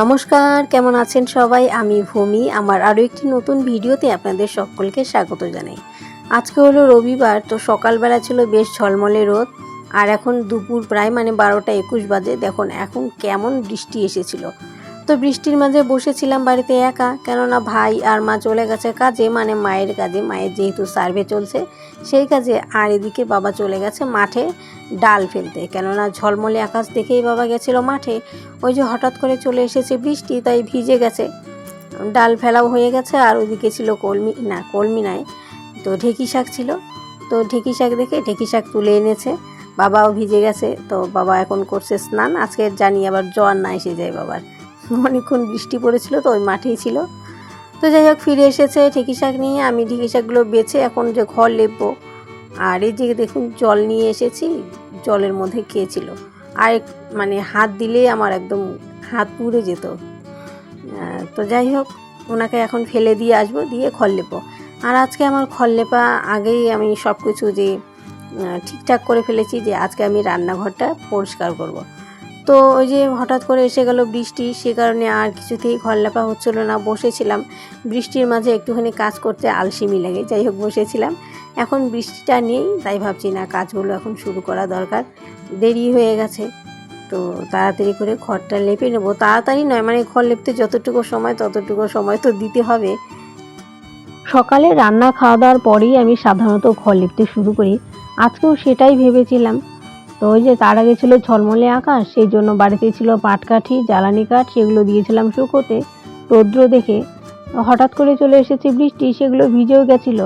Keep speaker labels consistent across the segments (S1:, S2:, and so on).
S1: নমস্কার, কেমন আছেন সবাই? আমি ভূমি। আমার আরও একটি নতুন ভিডিওতে আপনাদের সকলকে স্বাগত জানাই। আজকে হলো রবিবার, তো সকালবেলা ছিল বেশ ঝলমলে রোদ। আর এখন দুপুর প্রায় মানে বারোটা একুশ বাজে। দেখুন, এখন কেমন বৃষ্টি এসেছিল। তো বৃষ্টির মাঝে বসেছিলাম বাড়িতে একা, কেননা ভাই আর মা চলে গেছে কাজে মানে মায়ের কাজে, মায়ের যেহেতু সার্ভে চলছে, সেই কাজে। আর এদিকে বাবা চলে গেছে মাঠে ডাল ফেলতে, কেননা ঝলমলে আকাশ দেখেই বাবা গেছিল মাঠে। ওই যে হঠাৎ করে চলে এসেছে বৃষ্টি, তাই ভিজে গেছে। ডাল ফেলাও হয়ে গেছে, আর ওইদিকে ছিল কলমি, না, কলমি নাই, তো ঢেকি শাক ছিল। তো ঢেকি শাক দেখে ঢেকি শাক তুলে এনেছে, বাবাও ভিজে গেছে, তো বাবা এখন করছে স্নান, আজকে জানি আবার জ্বর না এসে যায় বাবার। অনেকক্ষণ বৃষ্টি পড়েছিল, তো ওই মাঠেই ছিল। তো যাই হোক, ফিরে এসেছে ঢেঁকি শাক নিয়ে। আমি ঢেঁকি শাকগুলো বেছে এখন যে ঘর লেপবো। আর এই যে দেখুন, জল নিয়ে এসেছি, জলের মধ্যে খেয়েছিল আর মানে হাত দিলেই আমার একদম হাত পুড়ে যেত। তো যাই হোক, ওনাকে এখন ফেলে দিয়ে আসব, দিয়ে খড় লেপো আর আজকে আমার খড় লেপা আগেই আমি সব কিছু যে ঠিকঠাক করে ফেলেছি যে, আজকে আমি রান্নাঘরটা পরিষ্কার করব। তো ওই যে হঠাৎ করে এসে গেল বৃষ্টি, সে কারণে আর কিছুতেই ঘর লেপা হচ্ছিল না। বসেছিলাম। বৃষ্টির মাঝে একটুখানি কাজ করতে আলসেমি লাগে। যাই হোক, বসেছিলাম। এখন বৃষ্টিটা নেই, তাই ভাবছি না, কাজগুলো এখন শুরু করা দরকার। দেরি হয়ে গেছে। তো তাড়াতাড়ি করে ঘরটা লেপে নেব। তাড়াতাড়ি নয় মানে ঘর লেপতে যতটুকু সময়, ততটুকু সময় তো দিতে হবে। সকালে রান্না খাওয়া দাওয়ার পরেই আমি সাধারণত ঘর লিপতে শুরু করি। আজকেও সেটাই ভেবেছিলাম। তো ওই যে তার আগে ছিল ঝলমলে আকাশ, সেই জন্য বাড়িতে ছিল পাটকাঠি, জ্বালানি কাঠ, সেগুলো দিয়েছিলাম শুকোতে। রৌদ্র দেখে হঠাৎ করে চলে এসেছে বৃষ্টি, সেগুলো ভিজেও গেছিল,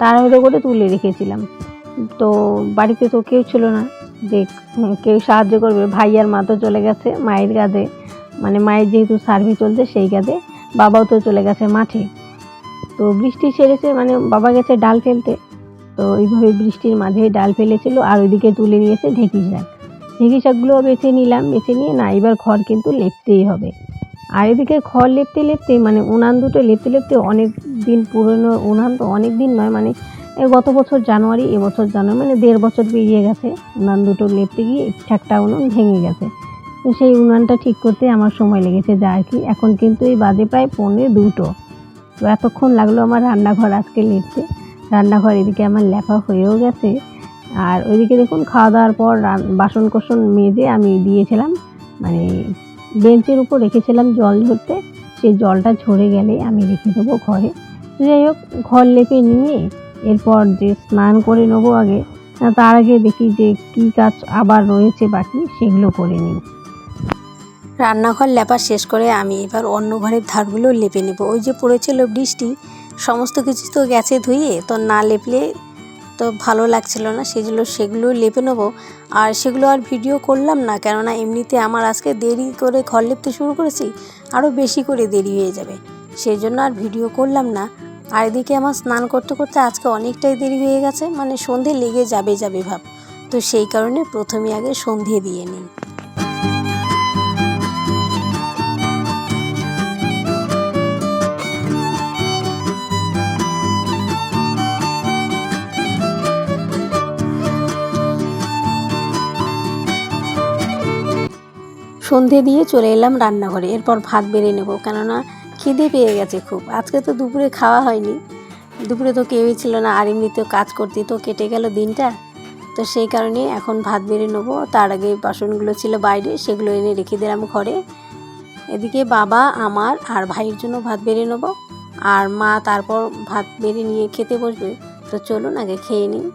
S1: তাড়াহুড়ো করে তুলে রেখেছিলাম। তো বাড়িতে তো কেউ ছিল না, যে কেউ সাহায্য করবে। ভাই আর মা তো চলে গেছে মায়ের কাজে মানে মায়ের যেহেতু সার্ভে চলছে সেই কাজে বাবাও তো চলে গেছে মাঠে। তো বৃষ্টি সেরেছে মানে বাবা গেছে ডাল ফেলতে। তো এইভাবে বৃষ্টির মাঝে ডাল ফেলেছিল আর ওইদিকে তুলে নিয়েছে ঢেঁকি শাক। ঢেঁকি শাকগুলো বেছে নিলাম, বেছে নিয়ে না, এবার ঘর কিন্তু লেপতেই হবে। আর এদিকে খড় লেপতে লেপতে মানে উনান দুটো লেপতে লেপতে অনেক দিন পুরনো উনান তো অনেক দিন নয় মানে গত বছর জানুয়ারি এবছর জানুয়ারি মানে দেড় বছর পেরিয়ে গেছে। উনান দুটো লেপতে গিয়ে একটা উনুন ভেঙে গেছে। তো সেই উনানটা ঠিক করতে আমার সময় লেগেছে যা আর কি। এখন কিন্তু এই বাজে প্রায় পৌনে দুটো। তো এতক্ষণ লাগল আমার রান্নাঘর আজকে লেপতে। রান্নাঘর এদিকে আমার লেপা হয়েও গেছে। আর ওইদিকে দেখুন খাওয়া দাওয়ার পর বাসন কোসন মেজে আমি দিয়েছিলাম মানে বেঞ্চের উপর রেখেছিলাম জল ঝরতে সেই জলটা ঝরে গেলে আমি রেখে দেবো ঘরে। যাই হোক, ঘর লেপে নিয়ে এরপর যে স্নান করে নেব আগে তার আগে দেখি যে কী কাজ আবার রয়েছে বাকি, সেগুলো করে নিই। রান্নাঘর লেপা শেষ করে আমি এবার অন্য ঘরের ধারগুলো লেপে নেব। ওই যে পড়েছিল বৃষ্টি সমস্ত কিছু তো গেছে ধুয়ে, তো না লেপলে তো ভালো লাগছিল না। সেগুলো সেগুলো লেপে নেব। আর সেগুলো আর ভিডিও করলাম না, কেননা এমনিতে আমার আজকে দেরি করে ঘর লেপতে শুরু করেছি আরও বেশি করে দেরি হয়ে যাবে। সেই জন্য আর ভিডিও করলাম না। আর এদিকে আমার স্নান করতে করতে আজকে অনেকটাই দেরি হয়ে গেছে মানে সন্ধে লেগে যাবে যাবে ভাব। তো সেই কারণে প্রথমে আগে সন্ধে দিয়ে নিই। সন্ধে দিয়ে চলে এলাম রান্নাঘরে। এরপর ভাত বেড়ে নেব, কেননা খিদে পেয়ে গেছে খুব। আজকে তো দুপুরে খাওয়া হয়নি। দুপুরে তো কেউই ছিল না, আর এমনিতেও কাজ করতে তো কেটে গেল দিনটা। তো সেই কারণে এখন ভাত বেড়ে নেব। তার আগে বাসনগুলো ছিল বাইরে, সেগুলো এনে রেখে দিলাম ঘরে। এদিকে বাবা, আমার আর ভাইয়ের জন্য ভাত বেড়ে নেব। আর মা তারপর ভাত বেড়ে নিয়ে খেতে বসবে। তো চলুন আগে খেয়ে নিই।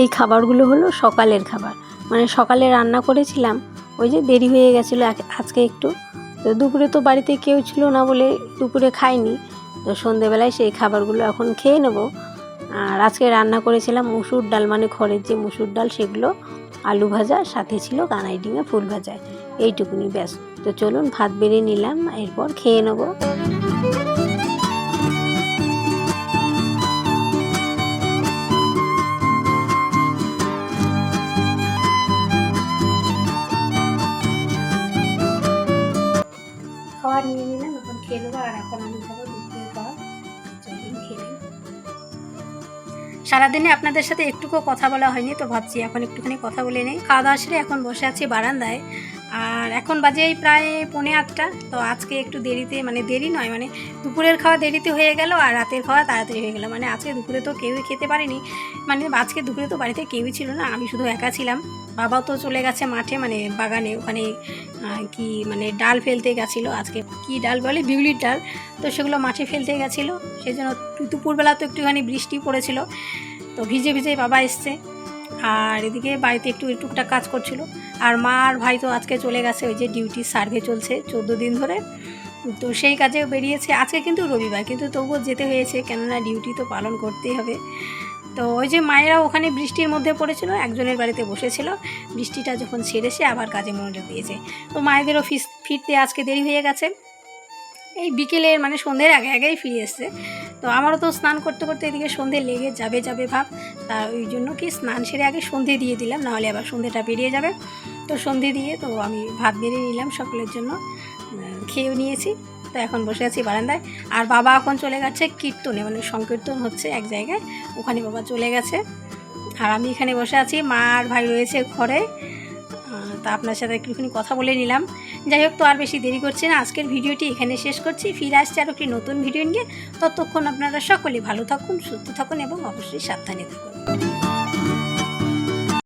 S1: এই খাবারগুলো হলো সকালের খাবার। মানে সকালে রান্না করেছিলাম, ওই যে দেরি হয়ে গেছিল আজকে একটু। তো দুপুরে তো বাড়িতে কেউ ছিল না বলে দুপুরে খাইনি। তো সন্ধেবেলায় সেই খাবারগুলো এখন খেয়ে নেব। আর আজকে রান্না করেছিলাম মুসুর ডাল মানে খড়ের যে মুসুর ডাল সেগুলো আলু ভাজা, সাথে ছিল কানাই ডিঙে ফুল ভাজা। এইটুকুনি ব্যাস। তো চলুন ভাত বেড়ে নিলাম, এরপর খেয়ে নেব। সারাদিনে আপনাদের সাথে একটুকু কথা বলা হয়নি, তো ভাবছি এখন একটুখানি কথা বলে নেই। খাওয়া দাওয়া সেরে এখন বসে আছি বারান্দায়। আর এখন বাজে প্রায় পৌনে আটটা, তো আজকে একটু দেরিতে মানে দেরি নয় মানে দুপুরের খাওয়া দেরিতে হয়ে গেল আর রাতের খাওয়া তাড়াতাড়ি হয়ে গেল। মানে আজকে দুপুরে তো কেউই খেতে পারেনি মানে আজকে দুপুরে তো বাড়িতে কেউই ছিল না, আমি শুধু একা ছিলাম। বাবাও তো চলে গেছে মাঠে মানে বাগানে, ওখানে কি মানে ডাল ফেলতে গেছিল আজকে। কি ডাল বলে? বিউলির ডাল। তো সেগুলো মাঠে ফেলতে গেছিল, সেই জন্য দুপুরবেলা তো একটুখানি বৃষ্টি পড়েছিল। তো ভিজে ভিজে বাবা এসছে। আর এদিকে বাড়িতে একটু টুকটাক কাজ করছিল। আর মা আর ভাই তো আজকে চলে গেছে, ওই যে ডিউটি সার্ভে চলছে চোদ্দ দিন ধরে। তো সেই কাজে বেরিয়েছে আজকে কিন্তু রবিবার, কিন্তু তবুও যেতে হয়েছে, কেননা ডিউটি তো পালন করতেই হবে। তো ওই যে মায়েরা ওখানে বৃষ্টির মধ্যে পড়েছিল, একজনের বাড়িতে বসেছিল। বৃষ্টিটা যখন ছেড়েছে আবার কাজে মনোযোগ দিয়েছে। তো মায়েদেরও ফিস, ফিরতে আজকে দেরি হয়ে গেছে। এই বিকেলের মানে সন্ধ্যের আগে আগেই ফিরে এসছে। তো আমারও তো স্নান করতে করতে এদিকে সন্ধে লেগে যাবে যাবে ভাব। তা ওই জন্য কি স্নান সেরে আগে সন্ধে দিয়ে দিলাম, নাহলে আবার সন্ধেটা বেরিয়ে যাবে। তো সন্ধে দিয়ে তো আমি ভাত বেরিয়ে নিলাম সকলের জন্য খেয়েও নিয়েছি। তো এখন বসে আছি বারান্দায়। আর বাবা এখন চলে গেছে কীর্তনে মানে সংকীর্তন হচ্ছে এক জায়গায়। ওখানে বাবা চলে গেছে। আর আমি এখানে বসে আছি, মা আর ভাই রয়েছে ঘরে। তা আপনার সাথে একটুখানি কথা বলে নিলাম। যাই হোক, তো আর বেশি দেরি করছে না। আজকের ভিডিওটি এখানে শেষ করছি। ফিরে আসছে আরও একটি নতুন ভিডিও নিয়ে। ততক্ষণ আপনারা সকলে ভালো থাকুন, সুস্থ থাকুন এবং অবশ্যই সাবধানে থাকুন।